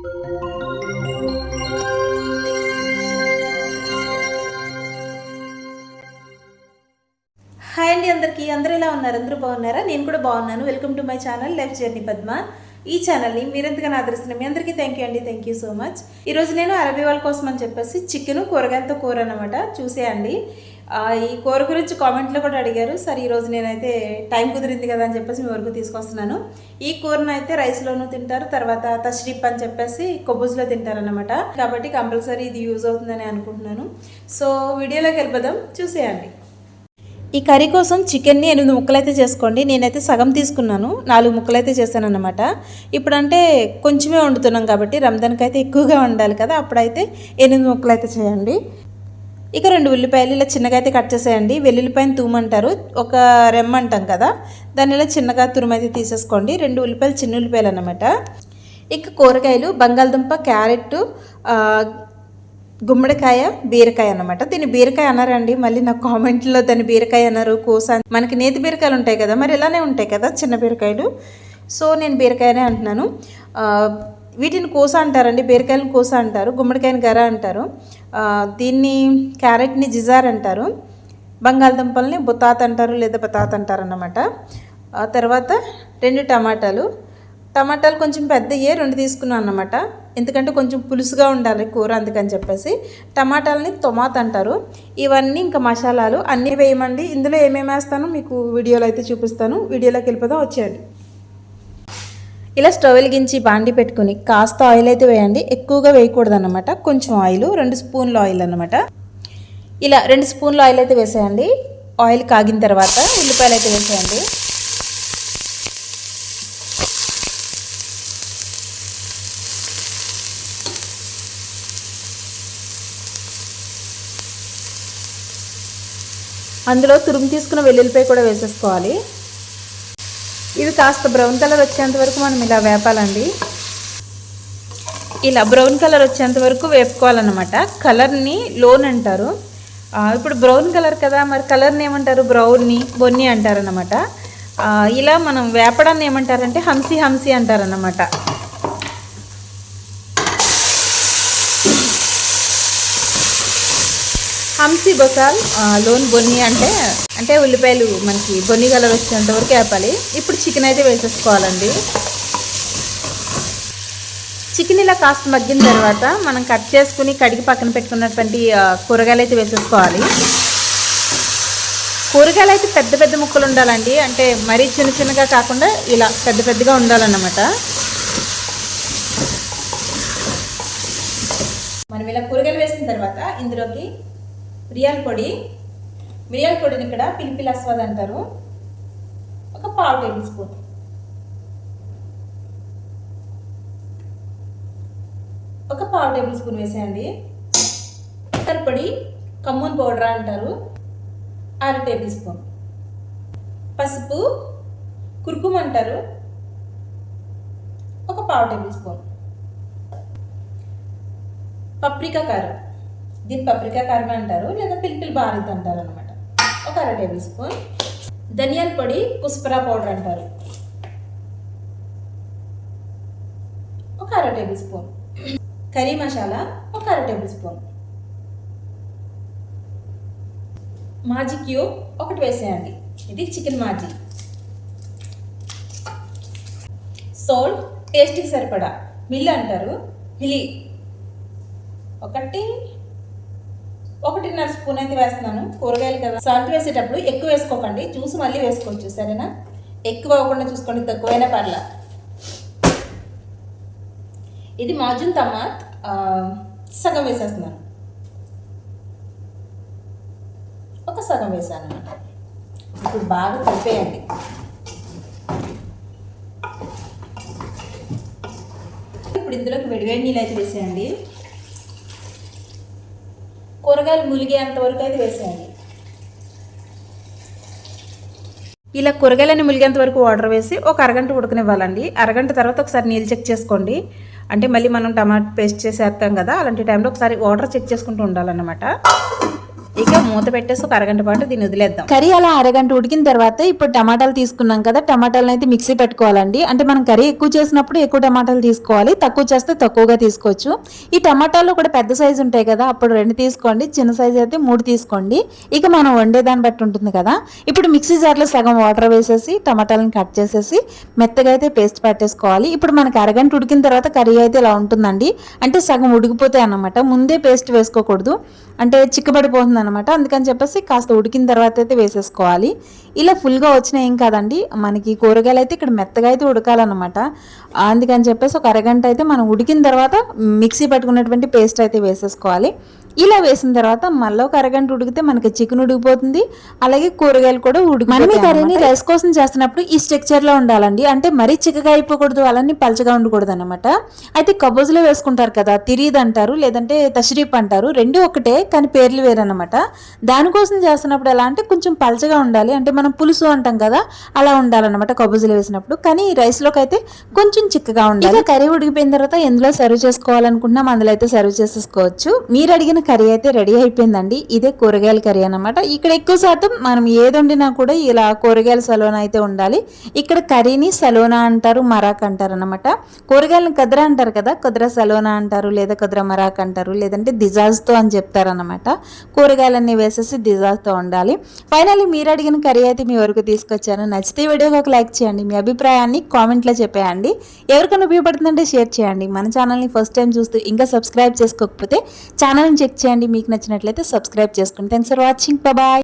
Hi అండి అందరికీ. అందరూ ఎలా ఉన్నారు? అందరూ బాగున్నారా? నేను కూడా బాగున్నాను. Welcome to my channel life journey Padma ఈ ఛానల్ని మీరెంతగానో ఆదరిస్తున్న మీ అందరికీ థ్యాంక్ యూ అండి. థ్యాంక్ యూ సో మచ్ ఈరోజు నేను అరబీ వాళ్ళ కోసం అని చెప్పేసి చికెన్ కూరగాయలతో కూర అనమాట చూసేయండి. ఈ కూర గురించి కామెంట్లో కూడా అడిగారు. సరే ఈరోజు నేనైతే టైం కుదిరింది కదా అని చెప్పేసి మీ వరకు తీసుకొస్తున్నాను. ఈ కూరను అయితే రైస్లోనూ తింటారు తర్వాత తష్రీప్ అని చెప్పేసి కొబ్బుజ్లో తింటారనమాట కాబట్టి కంపల్సరీ ఇది యూజ్ అవుతుందని అనుకుంటున్నాను. సో వీడియోలోకి వెళ్ళిపోదాం. చూసేయండి. ఈ కర్రీ కోసం చికెన్ని ఎనిమిది ముక్కలైతే చేసుకోండి. నేనైతే సగం తీసుకున్నాను. నాలుగు ముక్కలైతే చేశాను అనమాట ఇప్పుడంటే కొంచెమే వండుతున్నాం కాబట్టి రంజాన్కి అయితే ఎక్కువగా వండాలి కదా. అప్పుడైతే ఎనిమిది ముక్కలు అయితే చేయండి. ఇక రెండు ఉల్లిపాయలు ఇలా చిన్నగా అయితే కట్ చేసేయండి. వెల్లుల్లిపాయను తూమంటారు ఒక రెమ్మ అంటాం కదా. దాన్ని ఇలా చిన్నగా తురుమైతే తీసేసుకోండి. రెండు ఉల్లిపాయలు చిన్న ఉల్లిపాయలు అనమాట ఇక కూరగాయలు బంగాళదుంప క్యారెట్ గుమ్మడికాయ బీరకాయ అన్నమాట. దీన్ని బీరకాయ అన్నారండి. మళ్ళీ నా కామెంట్లో దాన్ని బీరకాయ అన్నారు కోసా మనకి నేతి బీరకాయలు ఉంటాయి కదా మరి ఇలానే ఉంటాయి కదా చిన్న బీరకాయలు? సో నేను బీరకాయనే అంటున్నాను. వీటిని కోస అంటారండి. బీరకాయలను కోస అంటారు గుమ్మడికాయని గర అంటారు. దీన్ని క్యారెట్ని జిజార్ అంటారు. బంగాళదుంపల్ని బుతాత్ అంటారు లేదా బతాత్ అంటారు అన్నమాట ఆ తర్వాత రెండు టమాటాలు టమాటాలు కొంచెం పెద్దయ్యే రెండు తీసుకున్నాను అన్నమాట. ఎందుకంటే కొంచెం పులుసుగా ఉండాలి కూర అందుకని చెప్పేసి. టమాటాలని తొమాత్ అంటారు. ఇవన్నీ ఇంకా మసాలాలు అన్నీ వేయమండి. ఇందులో ఏమేమి వేస్తానో మీకు వీడియోలో అయితే చూపిస్తాను. వీడియోలోకి వెళ్ళిపోదాం వచ్చేయండి. ఇలా స్టవ్ వెలిగించి బాండి పెట్టుకుని కాస్త ఆయిల్ అయితే వేయండి. ఎక్కువగా వేయకూడదు అనమాట కొంచెం ఆయిల్ రెండు స్పూన్ల ఆయిల్ అనమాట ఇలా రెండు స్పూన్ల ఆయిల్ అయితే వేసేయండి. ఆయిల్ కాగిన తర్వాత ఉల్లిపాయలు అయితే వేసేయండి. అందులో తురుము తీసుకున్న వెల్లుల్లిపాయ కూడా వేసేసుకోవాలి. ఇవి కాస్త బ్రౌన్ కలర్ వచ్చేంత వరకు మనం ఇలా వేపాలండి. ఇలా బ్రౌన్ కలర్ వచ్చేంత వరకు వేపుకోవాలన్నమాట. కలర్ని లోన్ అంటారు. ఇప్పుడు బ్రౌన్ కలర్ కదా మరి కలర్ని ఏమంటారు? బ్రౌన్ని బొన్ని అంటారన్నమాట. ఇలా మనం వేపడాన్ని ఏమంటారంటే హంసి హంసి అంటారన్నమాట. హంసి బొసాల్ లోన్ బొన్ని అంటే అంటే ఉల్లిపాయలు మనకి బొన్ని కలర్ వచ్చేంత వరకు వేపాలి. ఇప్పుడు చికెన్ అయితే వేసేసుకోవాలండి. చికెన్ ఇలా కాస్త మగ్గిన తర్వాత మనం కట్ చేసుకుని కడిగి పక్కన పెట్టుకున్నటువంటి కూరగాయలు అయితే వేసేసుకోవాలి. కూరగాయలు అయితే పెద్ద పెద్ద ముక్కలు ఉండాలండి. అంటే మరీ చిన్న చిన్నగా కాకుండా ఇలా పెద్ద పెద్దగా ఉండాలన్నమాట. మనం ఇలా కూరగాయలు వేసిన తర్వాత ఇందులోకి మిరియాల పొడి. మిరియాల పొడిని ఇక్కడ పిలిపిల అస్వాద్ అంటారు. ఒక పావు టేబుల్ స్పూన్. ఒక పావు టేబుల్ స్పూన్ వేసేయండి. పొడి కమ్మూన్ పౌడర్ అంటారు. అర టేబుల్ స్పూన్. పసుపు కుర్కుమ అంటారు. ఒక పావు టేబుల్ స్పూన్. పప్రికా కారం. దీన్ని పప్రికా కర్మ అంటారు లేదా పిల్పిల్ బారిత్ అంటారు అనమాట ఒక అర టేబుల్ స్పూన్ ధనియాల పొడి కుస్పరా పౌడర్ అంటారు. ఒక అర టేబుల్ స్పూన్ కర్రీ మసాలా ఒక అర టేబుల్ స్పూన్ మాజీ క్యూబ్ ఒకటి వేసేయండి. ఇది చికెన్ మాజీ. సోల్ట్ టేస్ట్కి సరిపడా. మిల్ అంటారు మిలి. ఒకటి ఒకటిన్నర స్పూన్ అయితే వేస్తున్నాను కూరగాయలు కదా. సాల్ట్ వేసేటప్పుడు ఎక్కువ వేసుకోకండి చూసి మళ్ళీ వేసుకోవచ్చు సరేనా? ఎక్కువ అవ్వకుండా చూసుకోండి తక్కువైనా పర్లా. ఇది మాజున్ తమాత్ సగం వేసేస్తున్నాను. ఒక సగం వేసాను అనమాట. ఇప్పుడు బాగా కలిపేయండి. ఇప్పుడు ఇందులోకి వేడివేడి నీళ్ళు అయితే వేసేయండి. కూరగాయలు ములిగేంత వరకు అయితే వేసేయండి ఇలా కూరగాయలన్నీ ములిగేంత వరకు వాటర్ వేసి ఒక అరగంట ఉడకనివ్వాలండి. అరగంట తర్వాత ఒకసారి నీళ్ళు చెక్ చేసుకోండి. అంటే మళ్ళీ మనం టమాటా పేస్ట్ చేసేస్తాం కదా అలాంటి టైంలో ఒకసారి వాటర్ చెక్ చేసుకుంటూ ఉండాలన్నమాట. ఇక మూత పెట్టేసి ఒక అరగంట పాటు దీన్ని వదిలేద్దాం. కర్రీ అలా అరగంట ఉడికిన తర్వాత ఇప్పుడు టమాటాలు తీసుకున్నాం కదా టమాటాలను అయితే మిక్సీ పెట్టుకోవాలండి. అంటే మనం కర్రీ ఎక్కువ చేసినప్పుడు ఎక్కువ టమాటాలు తీసుకోవాలి తక్కువ చేస్తే తక్కువగా తీసుకోవచ్చు. ఈ టమాటాలు కూడా పెద్ద సైజు ఉంటాయి కదా అప్పుడు రెండు తీసుకోండి చిన్న సైజు అయితే మూడు తీసుకోండి. ఇక మనం వండేదాన్ని బట్టి ఉంటుంది కదా. ఇప్పుడు మిక్సీ జార్లో సగం వాటర్ వేసేసి టమాటాలను కట్ చేసేసి మెత్తగా అయితే పేస్ట్ పెట్టేసుకోవాలి. ఇప్పుడు మనకి అరగంట ఉడికిన తర్వాత కర్రీ అయితే ఇలా ఉంటుందండి. అంటే సగం ఉడికిపోతాయి అన్నమాట. ముందే పేస్ట్ వేసుకోకూడదు. అంటే చిక్కబడిపోతుంది అనమాట అందుకని చెప్పేసి కాస్త ఉడికిన తర్వాత అయితే వేసేసుకోవాలి. ఇలా ఫుల్గా వచ్చినా ఏం కాదండి మనకి కూరగాయలు అయితే ఇక్కడ మెత్తగా అయితే ఉడకాలన్నమాట. అందుకని చెప్పేసి ఒక అరగంట అయితే మనం ఉడికిన తర్వాత మిక్సీ పట్టుకున్నటువంటి పేస్ట్ అయితే వేసేసుకోవాలి. ఇలా వేసిన తర్వాత మళ్ళీ ఒక అరగంట ఉడికితే మనకి చికెన్ ఉడికిపోతుంది అలాగే కూరగాయలు కూడా ఉడికి మనం ఈ కర్రీని రైస్ కోసం చేస్తున్నప్పుడు ఈ స్ట్రక్చర్లో ఉండాలండి. అంటే మరీ చిక్కగా అయిపోకూడదు అలానే పలచగా ఉండకూడదు అనమాట అయితే కబోజులో వేసుకుంటారు కదా తిరీద్ అంటారు లేదంటే తషరీఫ్ అంటారు రెండు ఒకటే కానీ పేర్లు వేరనమాట దానికోసం చేస్తున్నప్పుడు ఎలా అంటే కొంచెం పలచగా ఉండాలి. అంటే మనం పులుసు అంటాం కదా అలా ఉండాలన్నమాట కబోజులో వేసినప్పుడు. కానీ రైస్లోకి అయితే కొంచెం చిక్కగా ఉండాలి. కర్రీ ఉడికిపోయిన తర్వాత ఎందులో సర్వ్ చేసుకోవాలనుకున్నాం అందులో అయితే సర్వ్ చేసేసుకోవచ్చు. మీరు అడిగిన కర్రీ అయితే రెడీ అయిపోయిందండి. ఇదే కూరగాయల కర్రీ అన్నమాట. ఇక్కడ ఎక్కువ శాతం మనం ఏది వండినా కూడా ఇలా కూరగాయల సలోనా అయితే ఉండాలి. ఇక్కడ కర్రీని సలోనా అంటారు మరాక్ అంటారు అనమాట కూరగాయలను కదరా అంటారు కదా కుద్ర సలోనా అంటారు లేదా కుదర మరాక్ అంటారు లేదంటే దిజాజ్తో అని చెప్తారనమాట కూరగాయలన్నీ వేసేసి దిజాజ్తో ఉండాలి. ఫైనల్లీ మీరు అడిగిన కర్రీ అయితే మీ వరకు తీసుకొచ్చాను. నచ్చితే వీడియోకి ఒక లైక్ చేయండి. మీ అభిప్రాయాన్ని కామెంట్లో చెప్పేయండి. ఎవరికైనా ఉపయోగపడుతుందంటే షేర్ చేయండి. మన ఛానల్ని ఫస్ట్ టైం చూస్తూ ఇంకా సబ్స్క్రైబ్ చేసుకోకపోతే ఛానల్ని చెక్ చేయండి. మీకు నచ్చినట్లయితే సబ్స్క్రైబ్ చేసుకోండి థ్యాంక్స్ ఫర్ వాచింగ్ బాయ్